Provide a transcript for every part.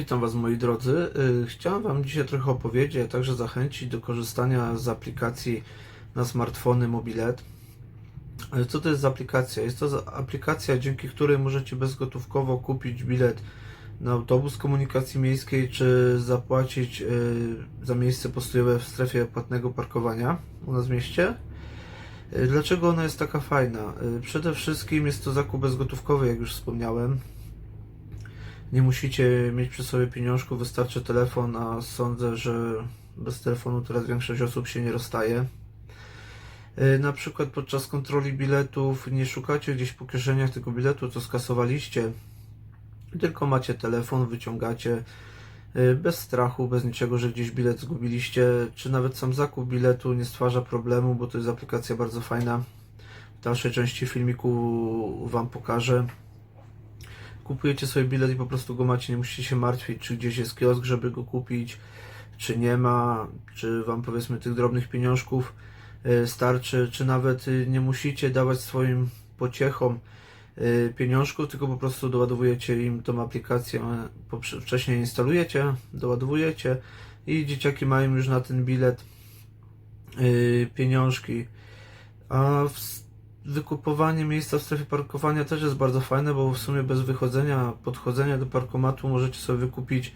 Witam Was moi drodzy. Y, Chciałem Wam dzisiaj trochę opowiedzieć, a także zachęcić do korzystania z aplikacji na smartfony Mobilet. Y, Co to jest za aplikacja? Jest to aplikacja, dzięki której możecie bezgotówkowo kupić bilet na autobus komunikacji miejskiej, czy zapłacić y, za miejsce postojowe w strefie płatnego parkowania u nas w mieście. Dlaczego ona jest taka fajna? Przede wszystkim jest to zakup bezgotówkowy, jak już wspomniałem. Nie musicie mieć przy sobie pieniążków, wystarczy telefon, a sądzę, że bez telefonu teraz większość osób się nie rozstaje. Yy, Na przykład podczas kontroli biletów nie szukacie gdzieś po kieszeniach tego biletu, co skasowaliście, tylko macie telefon, wyciągacie yy, bez strachu, bez niczego, że gdzieś bilet zgubiliście, czy nawet sam zakup biletu nie stwarza problemu, bo to jest aplikacja bardzo fajna. W dalszej części filmiku Wam pokażę kupujecie sobie bilet i po prostu go macie, nie musicie się martwić, czy gdzieś jest kiosk, żeby go kupić, czy nie ma, czy wam powiedzmy tych drobnych pieniążków y, starczy, czy nawet y, nie musicie dawać swoim pociechom y, pieniążków, tylko po prostu doładowujecie im tą aplikację, wcześniej instalujecie, doładowujecie i dzieciaki mają już na ten bilet pieniążki. A w wykupowanie miejsca w strefie parkowania też jest bardzo fajne, bo w sumie bez wychodzenia, podchodzenia do parkomatu możecie sobie wykupić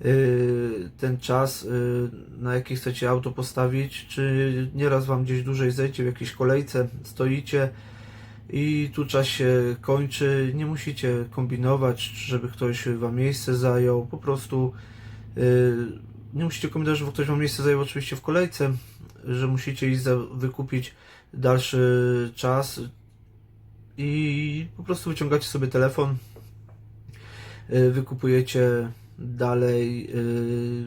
yy, ten czas, yy, na jaki chcecie auto postawić, czy nieraz wam gdzieś dłużej zejdzie w jakiejś kolejce, stoicie i tu czas się kończy, nie musicie kombinować, żeby ktoś wam miejsce zajął, po prostu yy, nie musicie kombinować, żeby ktoś wam miejsce zajął oczywiście w kolejce, że musicie iść za, wykupić dalszy czas i po prostu wyciągacie sobie telefon, y, wykupujecie dalej y,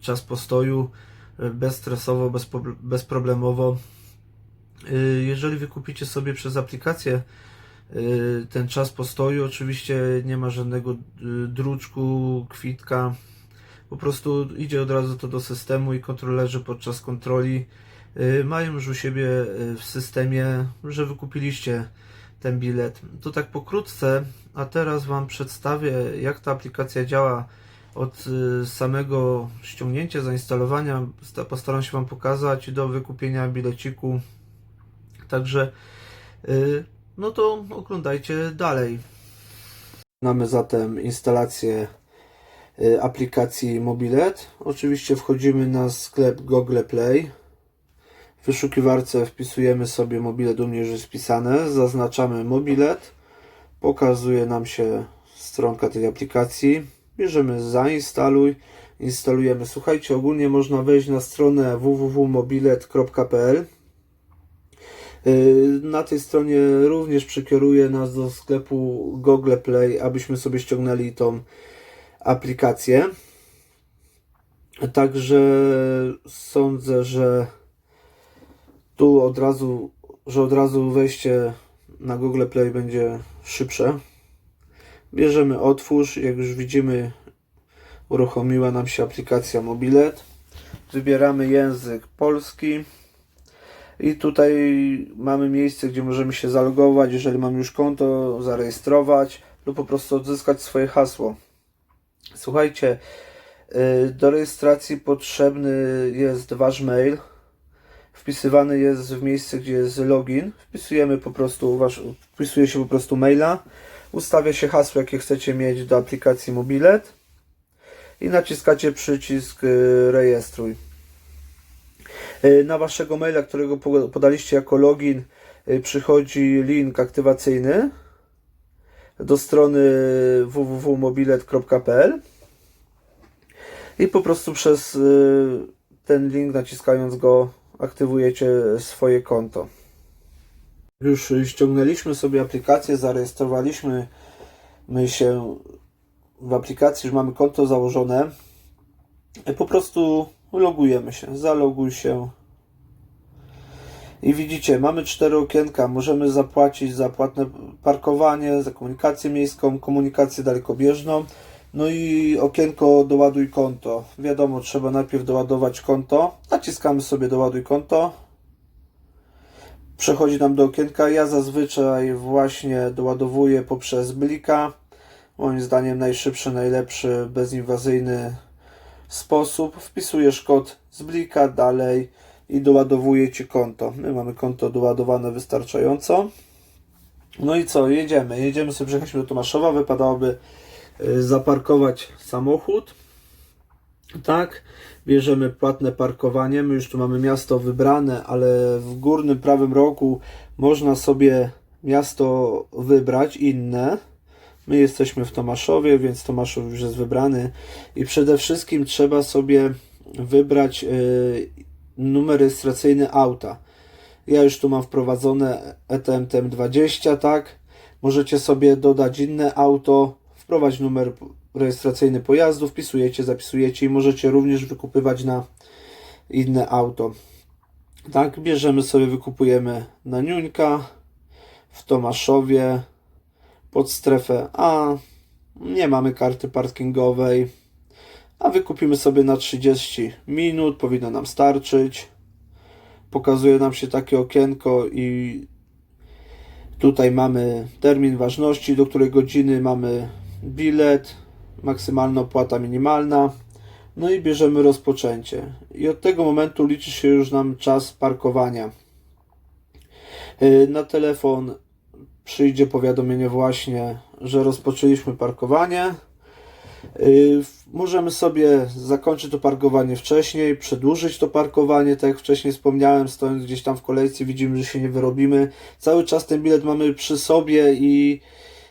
czas postoju y, bezstresowo, bezproblemowo. Jeżeli wykupicie sobie przez aplikację ten czas postoju, oczywiście nie ma żadnego druczku, kwitka. Po prostu idzie od razu to do systemu i kontrolerzy podczas kontroli y, mają już u siebie y, w systemie, że wykupiliście ten bilet. To tak pokrótce, a teraz Wam przedstawię, jak ta aplikacja działa od y, samego ściągnięcia, zainstalowania. Sta- Postaram się Wam pokazać do wykupienia bileciku. Także, no to oglądajcie dalej. Mamy zatem instalację aplikacji Mobilet. Oczywiście wchodzimy na sklep Google Play. W wyszukiwarce wpisujemy sobie mobilet, u mnie już jest wpisane, zaznaczamy mobilet, pokazuje nam się stronka tej aplikacji, bierzemy zainstaluj, instalujemy. Słuchajcie, ogólnie można wejść na stronę www.mobilet.pl Yy, Na tej stronie również przekieruje nas do sklepu Google Play, abyśmy sobie ściągnęli tą aplikację. Także sądzę, że tu od razu, że od razu wejście na Google Play będzie szybsze. Bierzemy otwórz, jak już widzimy uruchomiła nam się aplikacja Mobilet. Wybieramy język polski i tutaj mamy miejsce, gdzie możemy się zalogować, jeżeli mamy już konto, zarejestrować lub po prostu odzyskać swoje hasło. Słuchajcie, y, do rejestracji potrzebny jest Wasz mail wpisywany jest w miejsce, gdzie jest login. Wpisujemy po prostu wasz, wpisuje się po prostu maila, ustawia się hasło, jakie chcecie mieć do aplikacji Mobilet i naciskacie przycisk y, rejestruj. Y, Na waszego maila, którego po- podaliście jako login, przychodzi link aktywacyjny do strony www.mobilet.pl i po prostu przez y, ten link naciskając go aktywujecie swoje konto. Już ściągnęliśmy sobie aplikację, zarejestrowaliśmy my się w aplikacji, już mamy konto założone. Po prostu logujemy się. Zaloguj się. I widzicie, mamy cztery okienka. Możemy zapłacić za płatne parkowanie, za komunikację miejską, komunikację dalekobieżną. No i okienko doładuj konto. Wiadomo, trzeba najpierw doładować konto. Naciskamy sobie doładuj konto. Przechodzi nam do okienka. Ja zazwyczaj właśnie doładowuję poprzez Blika. Moim zdaniem najszybszy, najlepszy, bezinwazyjny sposób. Wpisujesz kod z blika dalej i doładowuje Ci konto. My mamy konto doładowane wystarczająco. No i co, jedziemy. Jedziemy sobie, przyjechaliśmy do Tomaszowa. Wypadałoby y, zaparkować samochód. Tak, bierzemy płatne parkowanie. My już tu mamy miasto wybrane, ale w górnym prawym rogu można sobie miasto wybrać inne. My jesteśmy w Tomaszowie, więc Tomaszów już jest wybrany. I przede wszystkim trzeba sobie wybrać y, numer rejestracyjny auta. Ja już tu mam wprowadzone E ETM TM20, tak? Możecie sobie dodać inne auto, wprowadzić numer rejestracyjny pojazdu, wpisujecie, zapisujecie i możecie również wykupywać na inne auto. Tak, bierzemy sobie, wykupujemy na Niuńka w Tomaszowie pod strefę A. Nie mamy karty parkingowej, a wykupimy sobie na 30 minut, powinno nam starczyć. Pokazuje nam się takie okienko i tutaj mamy termin ważności, do której godziny mamy bilet, maksymalna opłata minimalna. No i bierzemy rozpoczęcie. I od tego momentu liczy się już nam czas parkowania. Yy, Na telefon przyjdzie powiadomienie właśnie, że rozpoczęliśmy parkowanie. W- Możemy sobie zakończyć to parkowanie wcześniej, przedłużyć to parkowanie, tak jak wcześniej wspomniałem, stojąc gdzieś tam w kolejce, widzimy, że się nie wyrobimy. Cały czas ten bilet mamy przy sobie i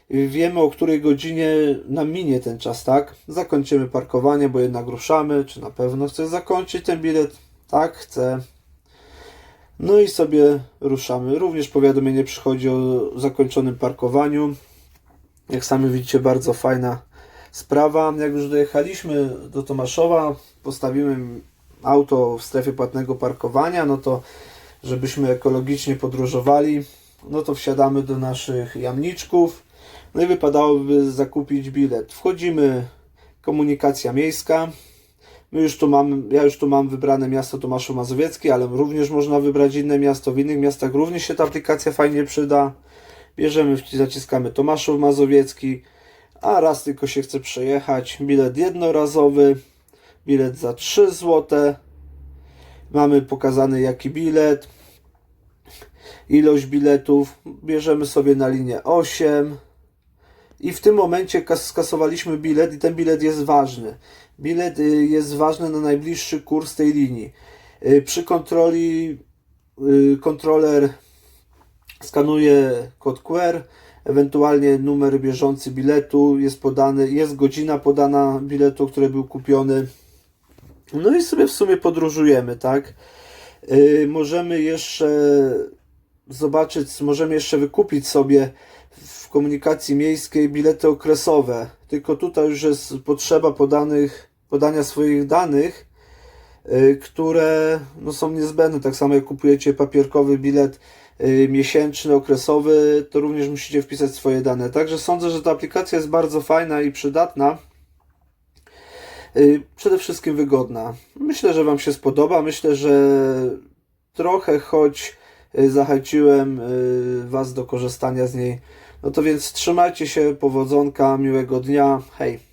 wiemy, o której godzinie nam minie ten czas, tak? Zakończymy parkowanie, bo jednak ruszamy, czy na pewno chcę zakończyć ten bilet? Tak, chcę. No i sobie ruszamy. Również powiadomienie przychodzi o zakończonym parkowaniu. Jak sami widzicie, bardzo fajna sprawa. Jak już dojechaliśmy do Tomaszowa, postawimy auto w strefie płatnego parkowania, no to żebyśmy ekologicznie podróżowali, no to wsiadamy do naszych jamniczków. No i wypadałoby zakupić bilet. Wchodzimy, komunikacja miejska. My już tu ja już tu mam wybrane miasto Tomaszów Mazowiecki, ale również można wybrać inne miasto. W innych miastach również się ta aplikacja fajnie przyda. Bierzemy, zaciskamy Tomaszów Mazowiecki, a raz tylko się chce przejechać. Bilet jednorazowy, bilet za 3 zł. Mamy pokazany jaki bilet, ilość biletów. Bierzemy sobie na linię 8 i w tym momencie kas- skasowaliśmy bilet i ten bilet jest ważny. Bilet y, jest ważny na najbliższy kurs tej linii. Y, Przy kontroli y, kontroler skanuje kod QR, ewentualnie numer bieżący biletu jest podany, jest godzina podana biletu, który był kupiony. No i sobie w sumie podróżujemy, tak? Y, możemy jeszcze zobaczyć, możemy jeszcze wykupić sobie w komunikacji miejskiej bilety okresowe. Tylko tutaj już jest potrzeba podanych, podania swoich danych, y, które no, są niezbędne. Tak samo jak kupujecie papierkowy bilet miesięczny, okresowy, to również musicie wpisać swoje dane. Także sądzę, że ta aplikacja jest bardzo fajna i przydatna. Y, Przede wszystkim wygodna. Myślę, że Wam się spodoba. Myślę, że trochę choć y, zachęciłem y, Was do korzystania z niej. No to więc trzymajcie się, powodzonka, miłego dnia. Hej!